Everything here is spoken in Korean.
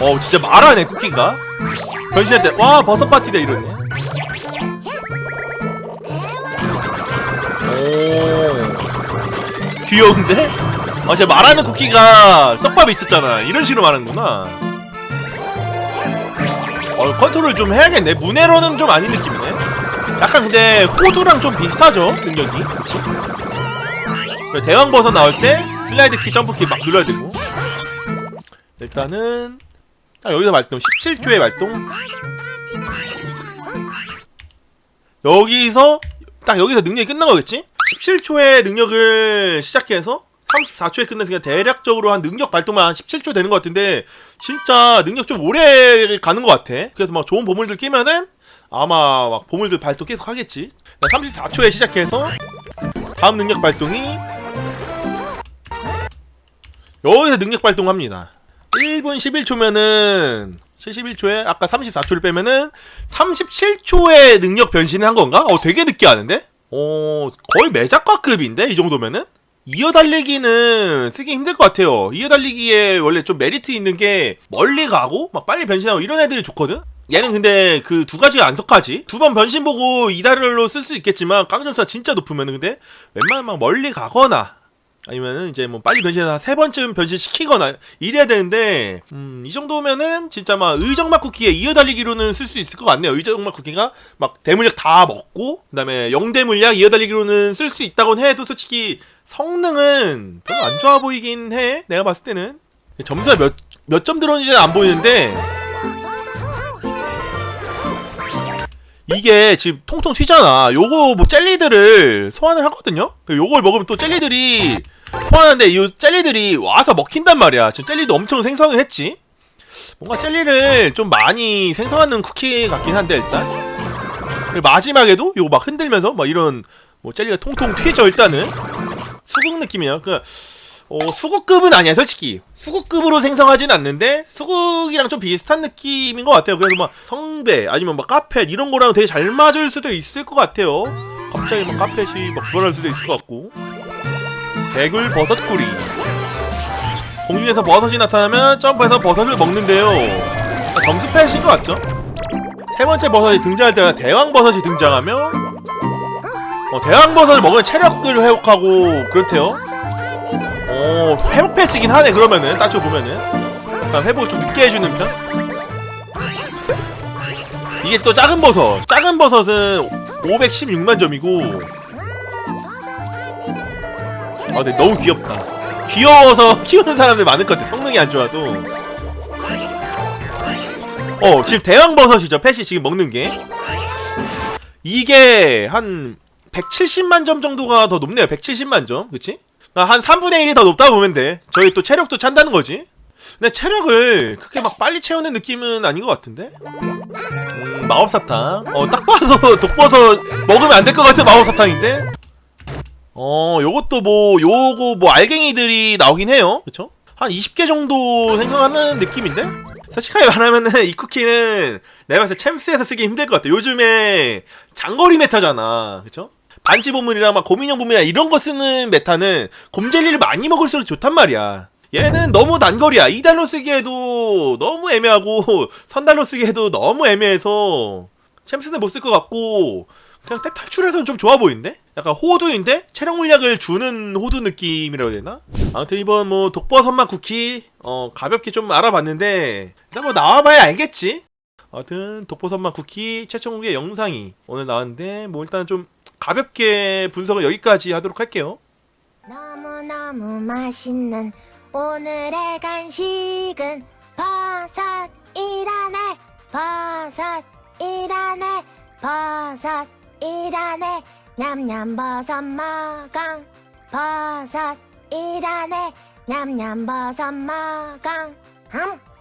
어 진짜 말하네 쿠키가? 변신할 때와 버섯 파티다 이러네. 오. 귀여운데? 아 진짜 말하는 쿠키가 떡밥에 있었잖아. 이런 식으로 말하는구나. 어 컨트롤 좀 해야겠네. 문에로는 좀 아닌 느낌이네. 약간 근데 호두랑 좀 비슷하죠? 능력이? 그치? 그래, 대왕 버섯 나올 때 슬라이드 키 점프 키 막 눌러야 되고. 일단은 딱 여기서 발동 17초의 발동. 여기서 딱 여기서 능력이 끝난 거겠지? 17초의 능력을 시작해서 34초에 끝냈으니까 대략적으로 한 능력 발동만 한 17초 되는 것 같은데 진짜 능력 좀 오래 가는 것 같아. 그래서 막 좋은 보물들 끼면은 아마 막 보물들 발동 계속 하겠지. 34초에 시작해서 다음 능력 발동이 여기서 능력 발동합니다 1분 11초면은 71초에 아까 34초를 빼면은 37초에 능력 변신을 한 건가? 어 되게 늦게 하는데? 어 거의 매작과급인데 이 정도면은? 이어 달리기는 쓰기 힘들 것 같아요 이어 달리기에 원래 좀 메리트 있는 게 멀리 가고 막 빨리 변신하고 이런 애들이 좋거든? 얘는 근데 그 두 가지가 안 속하지 두 번 변신 보고 이달로 쓸 수 있겠지만 깡점수가 진짜 높으면 근데 웬만하면 막 멀리 가거나 아니면은 이제 뭐 빨리 변신해서 세 번쯤 변신시키거나 이래야 되는데 음, 이 정도면은 진짜 막 의정막 쿠키에 이어달리기로는 쓸 수 있을 것 같네요. 의정막 쿠키가 막 대물약 다 먹고 그다음에 영대물약 이어달리기로는 쓸 수 있다곤 해도 솔직히 성능은 별로 안 좋아 보이긴 해. 내가 봤을 때는 점수가 몇 몇 점 들어오는지는 안 보이는데 이게 지금 통통 튀잖아. 요거 뭐 젤리들을 소환을 하거든요. 요걸 먹으면 또 젤리들이 소환하는데 이 젤리들이 와서 먹힌단 말이야. 지금 젤리도 엄청 생성을 했지. 뭔가 젤리를 좀 많이 생성하는 쿠키 같긴 한데 일단. 마지막에도 요거 막 흔들면서 막 이런 뭐 젤리가 통통 튀죠 일단은. 수국 느낌이야. 그 어, 수국급은 아니야 솔직히 수국급으로 생성하진 않는데 수국이랑 좀 비슷한 느낌인 것 같아요 그래서 막 성배 아니면 막 카펫 이런 거랑 되게 잘 맞을 수도 있을 것 같아요 갑자기 막 카펫이 막 불어날 수도 있을 것 같고 개굴 버섯구리 공중에서 버섯이 나타나면 점프해서 버섯을 먹는데요. 점수 패신 것 같죠? 세 번째 버섯이 등장할 때가 대왕 버섯이 등장하며 어, 대왕 버섯을 먹으면 체력을 회복하고 그렇대요. 오 회복 패치긴 하네 그러면은. 따져 보면은. 약간 회복 좀 늦게 해주는 편. 이게 또 작은 버섯. 작은 버섯은 516만 점이고 아 근데 너무 귀엽다 귀여워서 키우는 사람들 많을 것 같아 성능이 안 좋아도 어 지금 대왕 버섯이죠 펫이 지금 먹는 게 이게 한 170만 점 정도가 더 높네요 170만 점 그치? 그러니까 한 3분의 1이 더 높다 보면 돼. 저희 또 체력도 찬다는 거지. 근데 체력을 그렇게 막 빨리 채우는 느낌은 아닌 것 같은데? 음, 마법사탕. 어, 딱 봐서 독버섯 먹으면 안 될 것 같은 마법사탕인데? 어, 요것도 뭐, 요거 뭐 알갱이들이 나오긴 해요. 그쵸? 한 20개 정도 생성하는 느낌인데? 솔직하게 말하면은 이 쿠키는 내가 봤을 때 챔스에서 쓰기 힘들 것 같아. 요즘에 장거리 메타잖아. 그쵸? 반지 보물이랑 막 고민형 보물이랑 이런 거 쓰는 메타는 곰젤리를 많이 먹을수록 좋단 말이야. 얘는 너무 난거리야. 2달러 쓰기에도 너무 애매하고 선달러 쓰기에도 너무 애매해서 챔스는 못 쓸 것 같고 그냥 때 탈출해서는 좀 좋아 보이는데? 약간 호두인데 체력 물약을 주는 호두 느낌이라고 해야 되나? 아무튼 이번 뭐 독버섯맛 쿠키 어 가볍게 좀 알아봤는데 일단 뭐 나와봐야 알겠지? 아무튼 독버섯맛 쿠키 최초 공개 영상이 오늘 나왔는데 뭐 일단 좀 가볍게 분석은 여기까지 하도록 할게요. 너무너무 맛있는 오늘의 간식은 버섯이라네 버섯이라네 버섯 이라네 냠냠 버섯 마강. 버섯이라네 냠냠 버섯 마강. 음